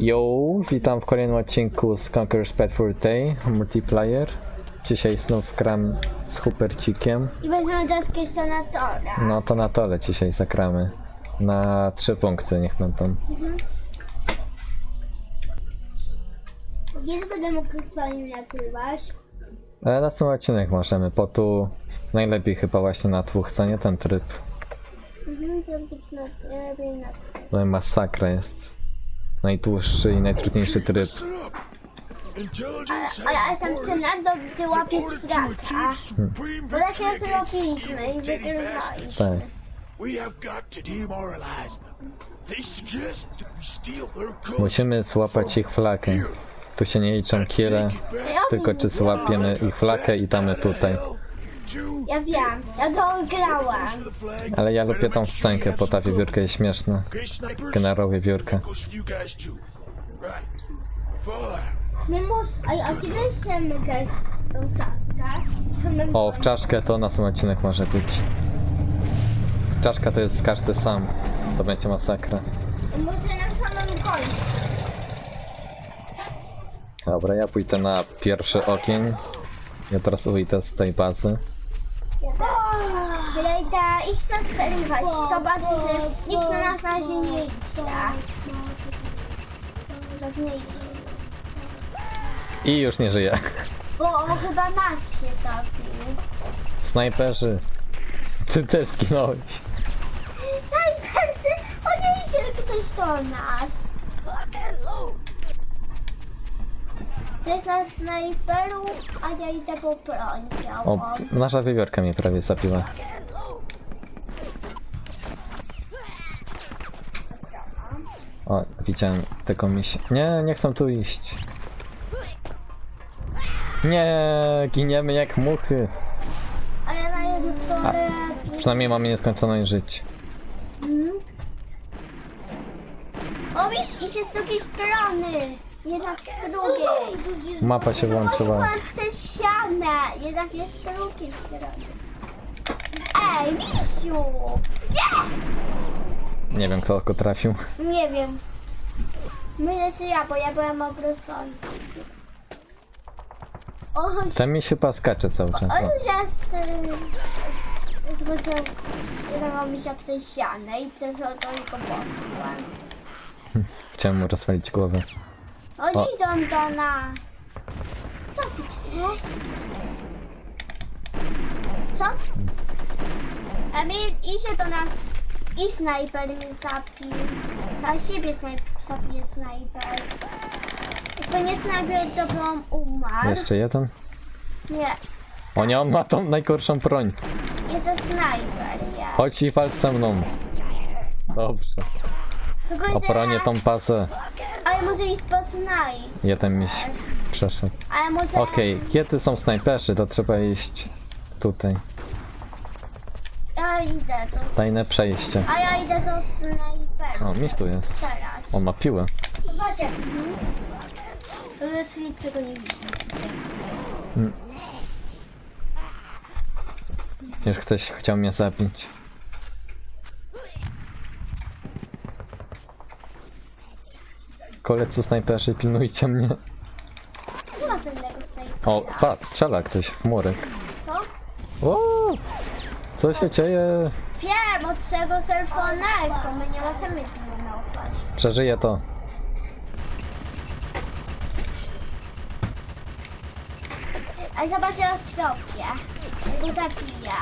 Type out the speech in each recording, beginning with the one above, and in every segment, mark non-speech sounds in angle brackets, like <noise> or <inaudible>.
Yo, witam w kolejnym odcinku z Conqueror's Bad Fur Day Multiplayer. Dzisiaj znów gram z Hupercikiem. I weźmiemy deskę senatora. No to na tole dzisiaj zagramy. Na trzy punkty niech będą. Kiedy będę mógł pani nagrywać? Ale na ten odcinek możemy, po tu najlepiej chyba właśnie na dwóch, co nie ten tryb. Mhm, to będzie na, lepiej na To masakra jest. Najdłuższy i najtrudniejszy tryb. Ale, ale jestem do ty łapiesz fraka. Bo tak jak zrobiliśmy i wygrywaliśmy. Tak. Musimy złapać ich flakę. Tu się nie liczą kile, tylko czy złapiemy ich flakę i damy tutaj. Ja wiem, ja to grałam. Ale ja lubię tą scenkę, bo ta wiewiórka jest śmieszna. Generał wiewiórka. My mus, a, a kiedy chcemy grać w tą O, w czaszkę to na sam odcinek może być. Czaszka to jest każdy sam. To będzie masakra. Może na samym końcu. Dobra, ja pójdę na pierwszy ogień. Ja teraz wyjdę z tej bazy. Grejda i chcę strzeliwać. Zobaczcie, że nikt na nas na razie nie idzie. Tak. I już nie żyję. Bo on chyba nas się zabił. Snajperzy. Ty też zginąłeś. Snajpersy! O nie idzie ktoś do nas. Jest na snajperów, a ja idę po broń O, białą. nasza wiewiórka mnie prawie zabiła. O, widziałem tego misia. Nie, nie chcę tu iść. Nie, giniemy jak muchy. A ja na to Przynajmniej mamy nieskończoność żyć. O widzisz, idzie z drugiej strony. Jednak z drugiej. Mapa się włączyła. Byłam przez ścianę. Jednak jest z drugiej strony. Ej, misiu! Nie! Nie wiem kto go trafił. Nie wiem. Myślę, że ja, bo ja byłem obrócony. O, Ten mi się chyba skacze cały czas. on zaraz. Zdawał mi się przez ścianę i przez to tylko poszłam. Chciałem mu rozwalić głowę. Oni idą do nas. Co ty chcesz? Co? Emil, idzie do nas. I snajper mnie zabił. Za siebie snajper zabije snajper. Jakby nie snajper, to bym umarł. Jeszcze jeden? Nie, O nie, on ma tą najgorszą broń. jest to snajper, ja. Chodź i walcz ze mną. Dobrze. Ja- tą pasę. Ale może iść po snaj. Jeden miś przeszedł. Ale może... Okej, kiedy są snajperzy, to trzeba iść tutaj. Ja idę do... Tajne przejście. A ja idę do snajpera. O, miś tu jest. Teraz. On ma piłę. Zobaczcie. Nikt tego nie widzi. Już ktoś chciał mnie zabić. Koledzy snajperzy, pilnujcie mnie. Nie ma żadnego snajpera. O, patrz, strzela ktoś w murek. Co? O, co się dzieje? Wiem, od czego surfonego. My nie możemy pilnować. Przeżyję to. A zobacz, ja zrobię. Go zabiję.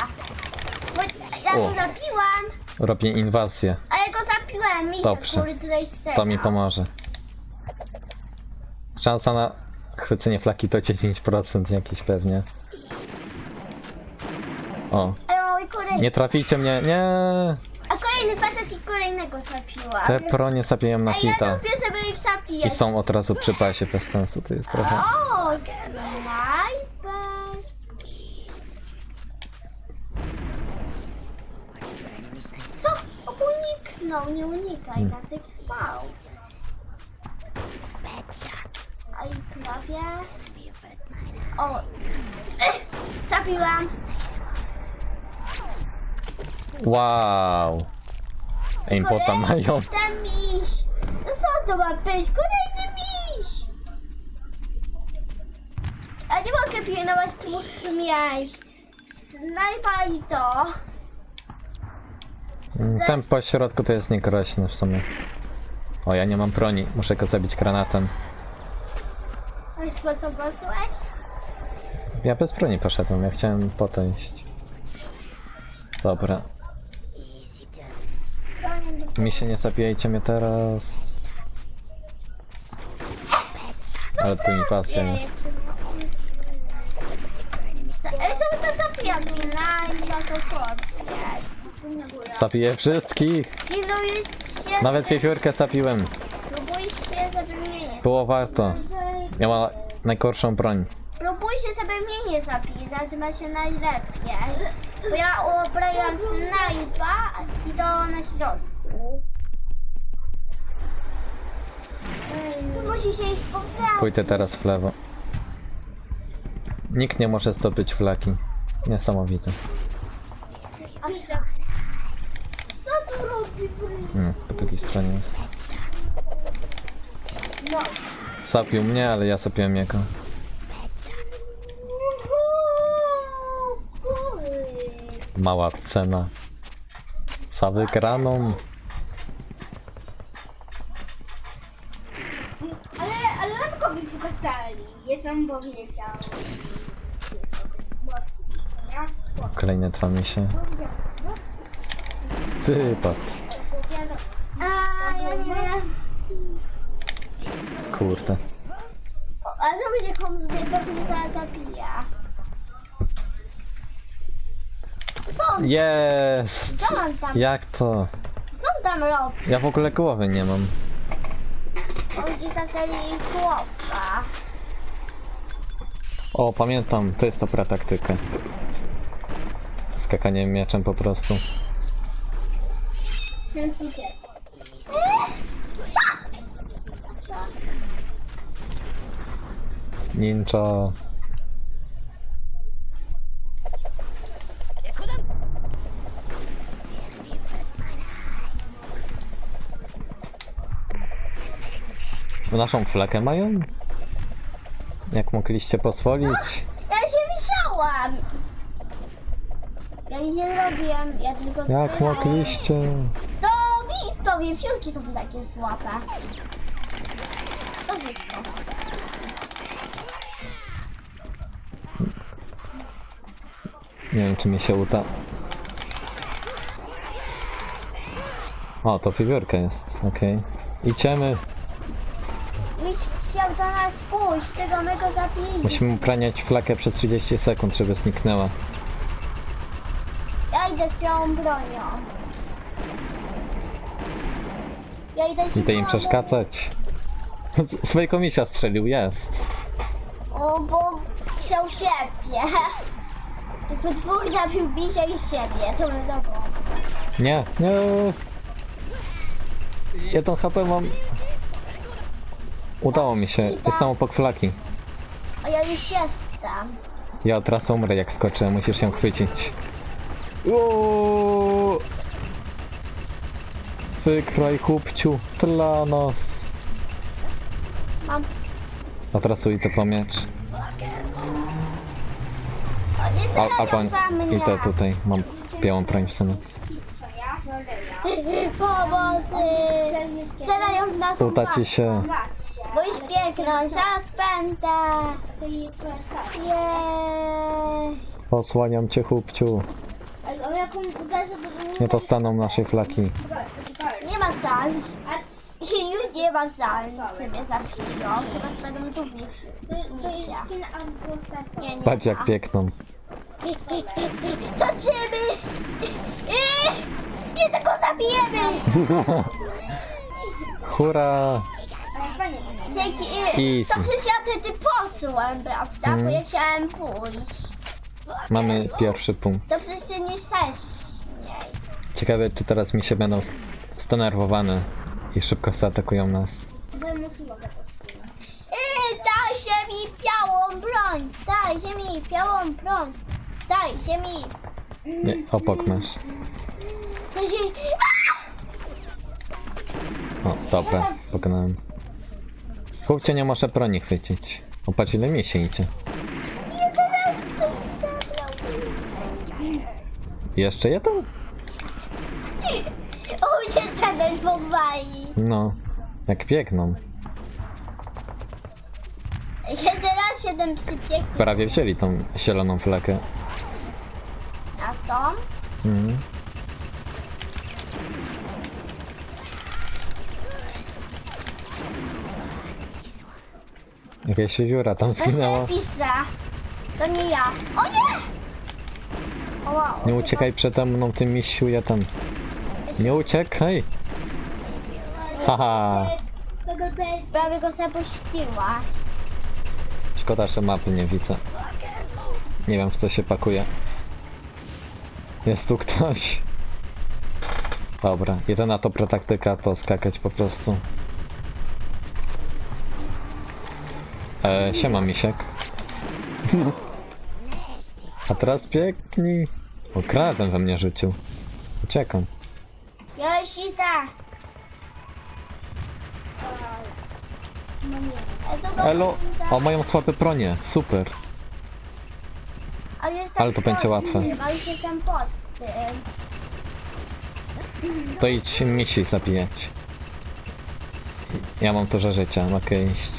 Bo ja O. go zabiłam, Robię inwazję. a ja go zabiłem. Misia, Dobrze. który tutaj stał. To mi pomoże. Szansa na chwycenie flaki to 10% jakieś pewnie. O, Oj, kolejny. nie traficie mnie, nie! A kolejny facet i kolejnego zabiła. Te pronie zabijają na ja hita. lubię sobie ich I są od razu przy pasie bez sensu, to jest trochę... O, snajper. Co? Uniknął, nie unikaj, Nasek stał. Prawie... O, Ech, zabiłam. Wow! Aimbota mają. Ten miś. No co to ma być? Kolejny miś! A nie mogę pilnować dwóch miejsc. Snajpa i to. Mm, Ten po środku to jest niegroźny w sumie. O, ja nie mam broni, muszę go zabić granatem. Jest po co poszłeś? Ja bez broni poszedłem, ja chciałem po to iść. Dobra, mi się nie zabijajcie mnie teraz. Ale tu inwazja jest. Ej, sobie to zabijam. Snajpa, support. Zabiję wszystkich! Pilnujesz się. Nawet wiewiórkę zabiłem. Próbuj się. Było warto. Miała najgorszą broń. Próbuj się sobie mnie nie zapisać, ma się najlepiej. Bo ja ubrałam snajpa i to na środku. Tu musi się iść po. Pójdę teraz w lewo. Nikt nie może zdobyć flaki. Niesamowite. A Co tu robi? Hmm, po drugiej stronie jest. No. Zabił mnie, ale ja zabiłem jego. Mała cena. Za wygraną. Ale, ale dlaczego mi pokazali? Jestem powiedział. Kolejne dwa misie. Wypad. A, ja nie. Kurde. A to będzie komputer, pewnie zaraz zabija. Co on, Jest! co on tam, Jak to? co on tam robi? Ja w ogóle głowy nie mam. On ci zaczęli chłopa. O, pamiętam, to jest dobra taktyka. Skakanie mieczem po prostu. Ten idzie. Ninja. Naszą flakę mają? Jak mogliście pozwolić? Ja się wisiałam. Ja nic nie robiłem, ja tylko Jak stałem. mogliście? To wi- to wiewiórki są takie słabe. To wszystko. Nie wiem, czy mi się uda. O, to figurka jest, okej. Idziemy. Miś chciał za nas pójść, tego my go zabili. Musimy upraniać flakę przez 30 sekund, żeby zniknęła. Ja idę z białą bronią. Ja idę z Idę im przeszkadzać. Z- <laughs> Swojego misia strzelił, jest. O, bo chciał siebie. <laughs> Jakby dwóch zabił Bisia i siebie, to by było. Nie, nie. Jeden HP mam. Udało mi się, jestem obok flaki. A ja już jestem. Ja od razu umrę jak skoczę, musisz ją chwycić. Uuu. Wykroj chłopciu dla nas. Mam... Od razu idę po miecz. Al, albo strzelają we mnie. idę tutaj, mam białą w sumie. Pomocy! Strzelają w nas Uda ci się. Bo już piękno, zaraz będę. Jeee. Osłaniam cię chłopciu. Nie dostaną naszej flaki. Nie ma szans. <laughs> Już nie ma szans, mnie zabiją. Chyba stawiam tu misia. Nie, nie Patrz jak piękną. Ciebie? Nie tego zabijemy! <laughs> Hurra! Dzięki. Easy. To przecież ja wtedy posłem, prawda? Bo ja chciałem pójść. Mamy pierwszy punkt. To przecież nie wcześniej. Ciekawe, czy teraz mi się będą zdenerwowane i szybko zaatakują nas. Ej, daj się mi białą broń! Daj się mi białą broń! Daj się mi! Nie, obok masz. Się... O, Dobra, pokonałem. Chłopcie nie może broni chwycić. Popatrz ile mi się idzie. Nie, zaraz ktoś zabrał. Jeszcze jeden? O, się zdenerwowali. No. Jak biegną. Kiedy raz jeden przybiegł, Prawie wzięli tą zieloną flagę. Są? Mhm. Jakaś wiewióra tam zginęła. Pizza. To nie ja. O nie! O, wow. Nie uciekaj przede mną, ty misiu, ja tam. Nie uciekaj! Haha! Prawie go zapuściła. Szkoda, że mapy nie widzę. Nie wiem, w co się pakuje. Jest tu ktoś. Dobra, jedyna dobra taktyka to skakać po prostu. E, siema misiek. A teraz biegnij. O, kradem we mnie rzucił. Uciekam. Josita! Elo, o mają słabe bronie, super. Ale to będzie łatwe. Już jestem pod tym. To idź misi zabijać. Ja mam dużo życia, mogę iść.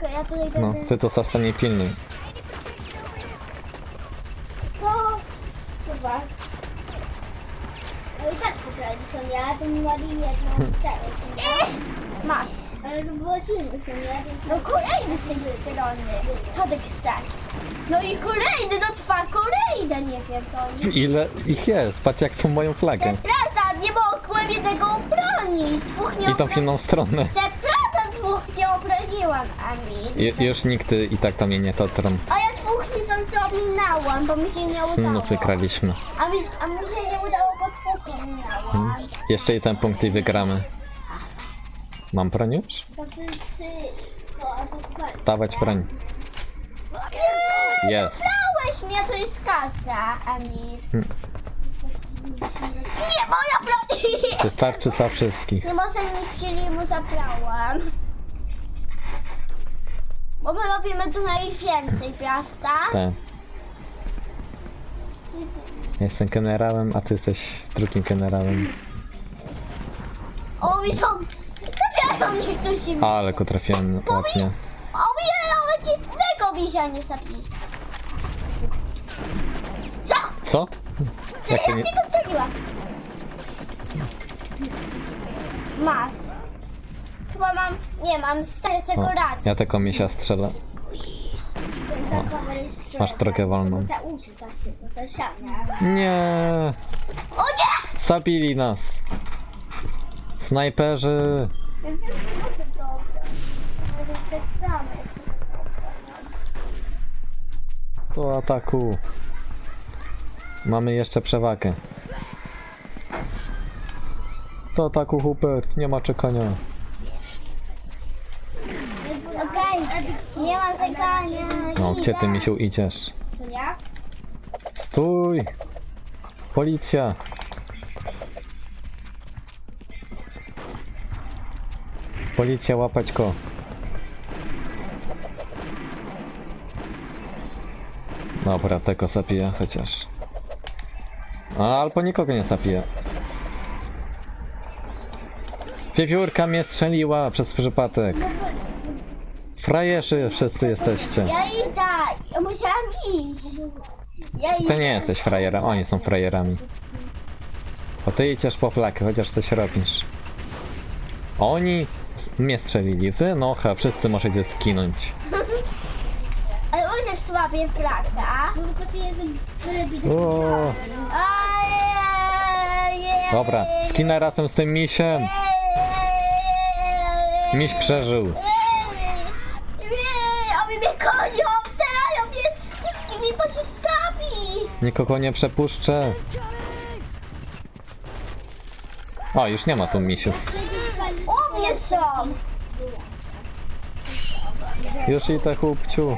Tylko Ja tutaj No, będę... ty to zostanie pilny. To... Chyba. No i tak to ja, mali jedną Masz. Ale to było to nie? No kolejny z tej strony. Co ty chcesz? No i kolejny, no trwa kolejny, nie pierdolę. Ile ich jest? Patrz jak są moją flagę. Przepraszam, nie mogłem jednego obronić. Dwóch nie I tą obro- inną stronę. Przepraszam, dwóch nie obroniłam, Ani. I, już nikt i tak tam mnie nie dotrą. A ja dwóch nie są ominęłam, bo mi się nie udało. Synów wykraliśmy. A mi, a mi się nie udało, bo dwóch ominęłam. Jeszcze jeden punkt i wygramy. Mam broń już? Dawać broń. Jest. Dałeś mnie, to jest kasa, Ani. Hmm. Nie, moja broń! <laughs> Wystarczy dla wszystkich. Nie może nic, czyli mu zabrałam. Bo my robimy tu najwięcej, prawda? Tak. Jestem generałem, a ty jesteś drugim generałem. O, mi są... Zabierają mnie ktoś im... Ale go trafiłem ładnie. O, nie, ale jednego wizja nie zabije. Co? Co? Ja nie... tego strzeliłam? Masz. Chyba mam... Nie, mam 4 O, sekundy. ja tylko misia strzelę. masz drogę wolną. Nie! O nie! Zabili nas! Snajperzy! Do ataku! Mamy jeszcze przewagę. Do ataku Hubert, nie ma czekania. Okej, nie ma zegania. No, gdzie ty mi się idziesz? To ja? Stój! Policja! Policja, łapać go! Dobra, tego zabiję chociaż. A, albo nikogo nie zabiję. Wiewiórka mnie strzeliła przez przypadek. Frajerzy wszyscy jesteście. Ja idę. Ja musiałam iść. Ja Ty nie jesteś frajerem, oni są frajerami. Bo ty idziesz po flakę, chociaż coś robisz. Oni mnie strzelili, wy no ha, wszyscy możecie skinąć. Ale on jak słabie, prawda? O, dobra, skinę razem z tym misiem. Miś przeżył. Oni mnie gonią, strzelają mnie wszystkimi pociskami. Nikogo nie przepuszczę. O, już nie ma tu misiów. U mnie są. Już idę, chłopciu.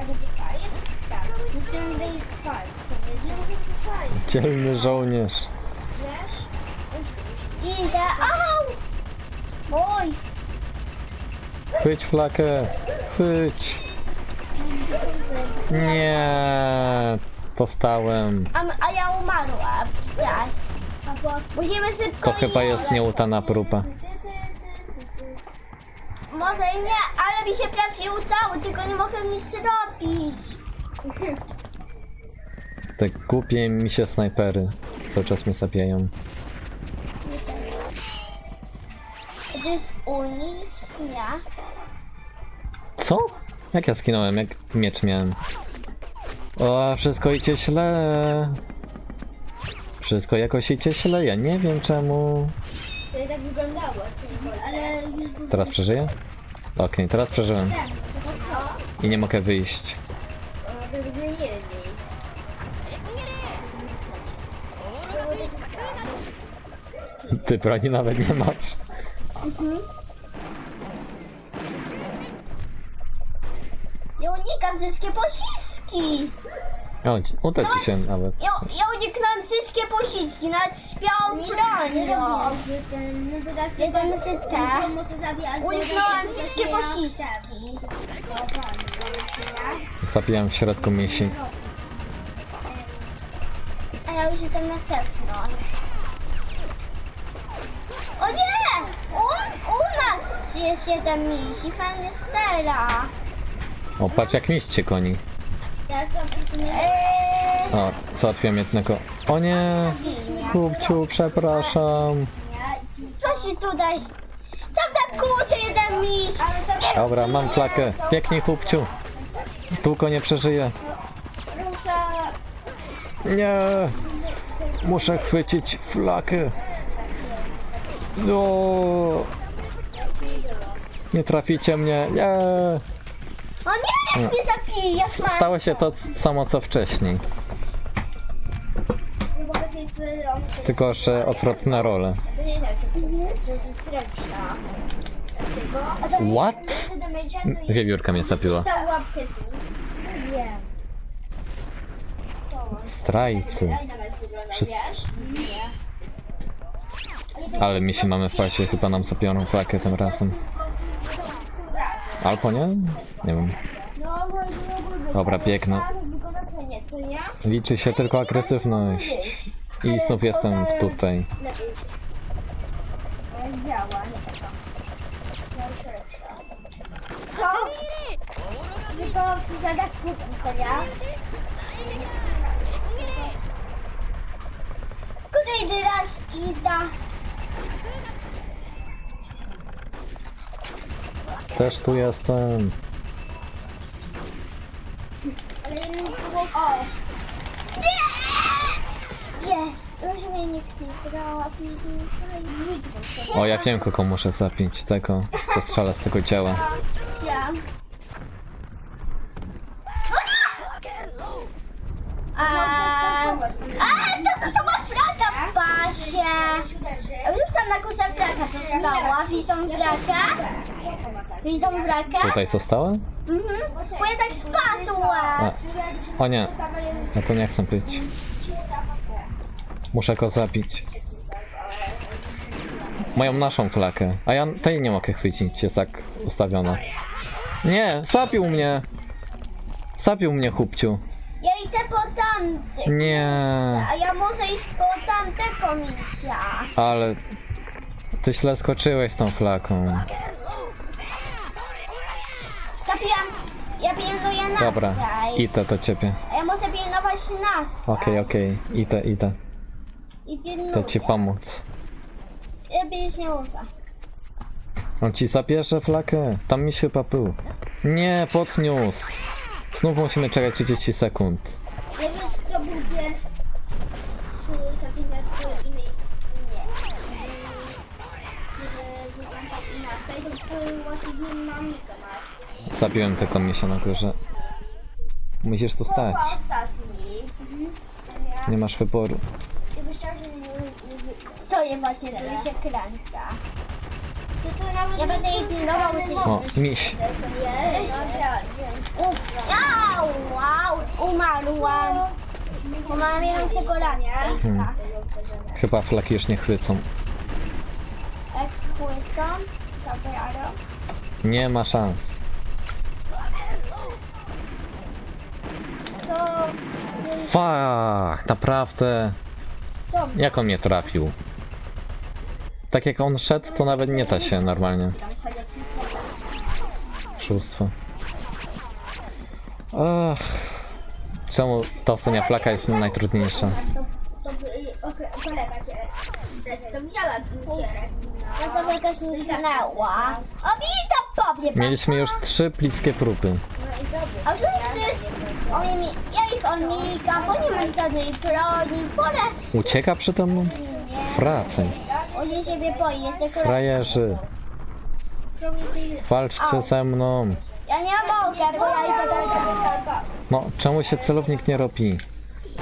Dzielny żołnierz. idę. Au! Oj, Chwyć flakę! Chwyć! Nie, Postałem. a, a ja umarłam. Raz. Musimy szybko To chyba iść. jest nieutana próba. Może i nie, ale mi się prawie udało, tylko nie mogę nic zrobić. Te głupie mi się snajpery cały czas mnie zabijają. To jest uniknia. Co? Jak ja skinąłem? Jak miecz miałem? O, wszystko idzie źle. Wszystko jakoś idzie źle, ja nie wiem czemu. To tak wyglądało, ale Teraz przeżyję? Okej, teraz przeżyłem. I nie mogę wyjść. Ty broni nawet nie masz. Ja unikam wszystkie pociski. O, ci się nawet. Ja, ja uniknąłem wszystkie pociski, nawet śpiał bronią. Jeden z te. Uniknąłem wszystkie pociski. Zabijam w środku misi. A ja już jestem na zewnątrz. O nie! U, u nas jest jeden misi, fajny stela. O, patrz jak miś cię goni. Eee, O, załatwiłem jednego. O nie! Kupciu, przepraszam. co się tutaj? Tam na kurce jeden miś. Nie Dobra, mam flakę. Pięknie, chłopciu. Długo nie przeżyję. rusza. Nie! Muszę chwycić flakę. No! Nie traficie mnie. Nie! O nie, nie zabija S- Stało się to samo co wcześniej. Tylko, że odwrotna rola. What? Wiewiórka mnie zabiła. Ta łapkę tu. Wiem. Strajcy. Wszyscy. Ale mi się mamy w pasie, chyba nam zabiorą flakę tym razem. Albo nie? Nie wiem. Dobra, biegnę. Liczy się tylko agresywność. I znów jestem tutaj. Co? Tylko przy zadatku konia. Kolejny raz idę. Też tu jestem. Ale nie było... O! Nie! Jest! Mnie nikt nie trafi. Nikt nie O, ja wiem kogo muszę zapiąć. Tego, co strzela z tego działa. Ja. A, a to to sama fraka w pasie. Wrzucam na kuszę fraka to stała. Widzą frakę? Widzą frakę? Tutaj co stała? Mhm. Bo ja tak A. spadła. O nie, ja to nie chcę być. Muszę go zabić. Mają naszą flakę, a ja tej nie mogę chwycić, jest tak ustawiona. Nie, zabił mnie! Zabił mnie, chłopciu. Ja idę po tamty. Nie, A ja muszę iść po tamtego misia. ale ty źle skoczyłeś z tą flaką. Zabijam. Ja pilnuję nas. Dobra, idę do ciebie. Ja muszę pilnować nas. Okej, okej, idę, idę. I pilnuję. To ci pomóc. Ja byś nie uda. On ci zabierze flakę. Tam mi się był. Nie, podniósł. Znów musimy czekać 30 sekund. Wiem, kto był pierwszy. Czy zabijać Zabiłem tylko misia na górze. Musisz tu stać. Nie masz wyboru. Stoję właśnie, tu się kręca. Ja będę jej pilnował. O, miś. Uff, au, wow, umarłam. Mam jedną czekoladkę. Hmm. Chyba flaki już nie chwycą. to biorą. Nie ma szans. To Fuck, naprawdę. Jak on mnie trafił? Tak jak on szedł, to nawet nie da się normalnie. Szóstwo. Ach. Czemu ta ostatnia flaka jest najtrudniejsza? To, to by, okej, kolega cię, to wzięła sobie jakaś zniknęła. A mi to powie. Mieliśmy już trzy bliskie próby. A tu wszyscy, oni mi, ja ich onika, bo nie mam żadnej broni, wolę. Ucieka przede mną? Wracaj. On się siebie boi, jest tylko Frajerzy, walczcie ze mną. Ja nie mogę, bo ja idę dalej. No, czemu się celownik nie robi?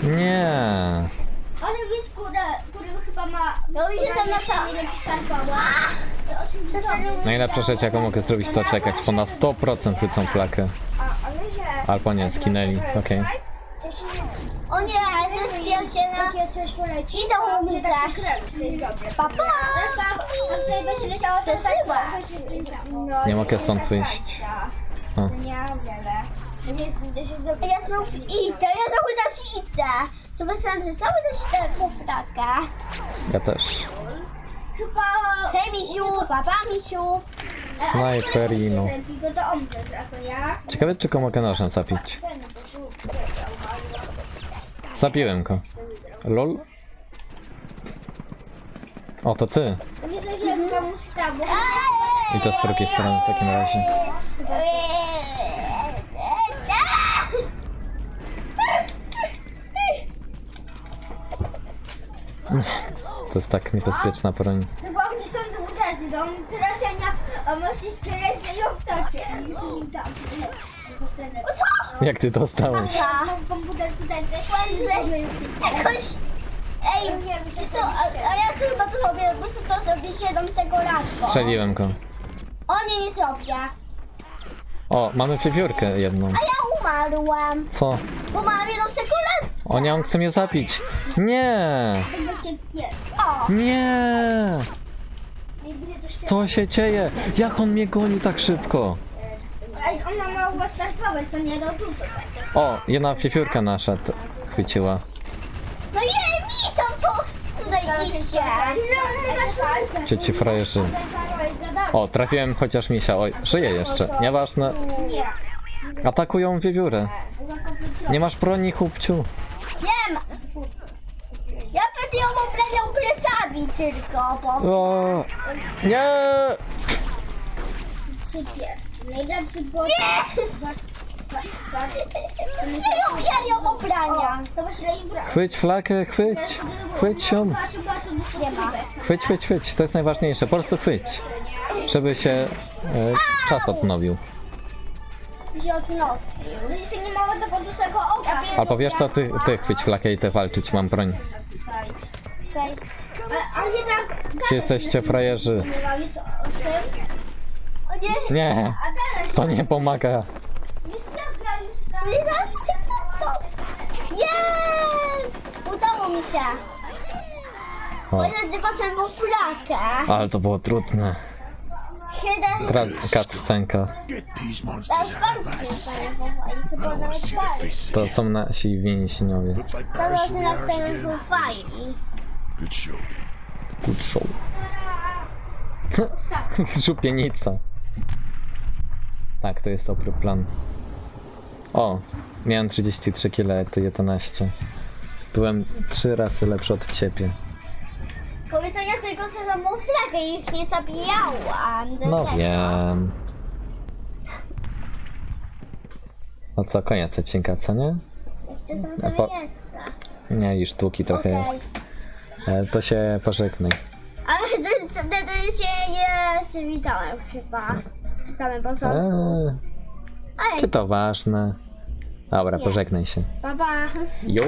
Nie. Ale wiesz, kurde, kurde chyba ma... No i jestem na samym Najlepsza rzecz, jaką mogę zrobić, to czekać, bo na 100% chwycą flakę. Ale że... Albo nie, skinęli. Okej. O nie, zespię się na... Idą umrzeć. Papa! Przesyła. Nie mogę stąd wyjść. O. Ja znów idę, ja znowu też idę. Sobie myślałam, że idę po flakę. Ja też. Chyba... Hej, misiu, papa, misiu. Snajperino. Go to on to ja. Ciekawe, czy go mogę nożem zabić. Zabiłem go. Lol. O, to ty. Widzę, że komuś tam... I to z drugiej strony w takim razie. To jest tak niebezpieczna broń. Chyba oni są tu uderzą, teraz ja nie... A musi skręcić ją w tam. O co? Jak ty dostałeś? Ja. Komputer tutaj Jakoś... Ej, to, a, a ja chyba to zrobię, po prostu to zrobię 7 sekund. Strzeliłem go. O nie, nie zrobię. O, mamy wiewiórkę jedną. A ja umarłam, Co? bo mam jedną sekundę. O nie, on chce mnie zabić. Nie! Nie! Co się dzieje? Jak on mnie goni tak szybko? Ej, ona mogła startować, to nie do. O, jedna wiewiórka nasza t- chwyciła. No jej, mi tam to tutaj idzie. Gdzie ci frajerzy? O, trafiłem chociaż misia. Oj, żyje jeszcze. Nieważne. Nie. Atakują wiewiórę. Nie masz broni, chłopciu. Będę ją obraniał plecami tylko, bo O, nie! sypie. Najlepszy było... Nie! Ja ją, ja ją obraniam. To właśnie jej brać. Chwyć flakę, chwyć. Chwyć ją. Nie ma. Chwyć, chwyć, chwyć. To jest najważniejsze. Po prostu chwyć. Żeby się e, czas odnowił. Nie mamy tego dużego oka. Albo wiesz co, ty, ty chwyć flakę i ty walczyć. Mam broń. Okej. A, a jednak... Gdzie jesteście, frajerzy? Nie ma nic o tym. O nie. Nie, A teraz... to nie pomaga. Jest! Udało mi się. O, Będę potrzebował flakę. ale to było trudne. Siedem... Teraz cutscenka. Get these Aż out of chyba wanna nawet see their fajni. faces. To są nasi więźniowie. Looks like To Paris może był here. Good show. Good show. Żupienica. Tak, to jest dobry plan. O, miałem 33 kg, ty 11. Byłem trzy razy lepszy od ciebie. Powiedzą, ja tylko sobie flagę i ich nie zabijałam. No wiem. No co, koniec odcinka, co nie? Jeszcze sam A sobie po-. Nie, i sztuki trochę Okej. jest. E, to się pożegnaj. Ale <laughs> wtedy wtedy się nie przywitałem chyba. W samym początku. Ej, czy to ważne? Dobra, pożegnaj się. pa pa. Jo!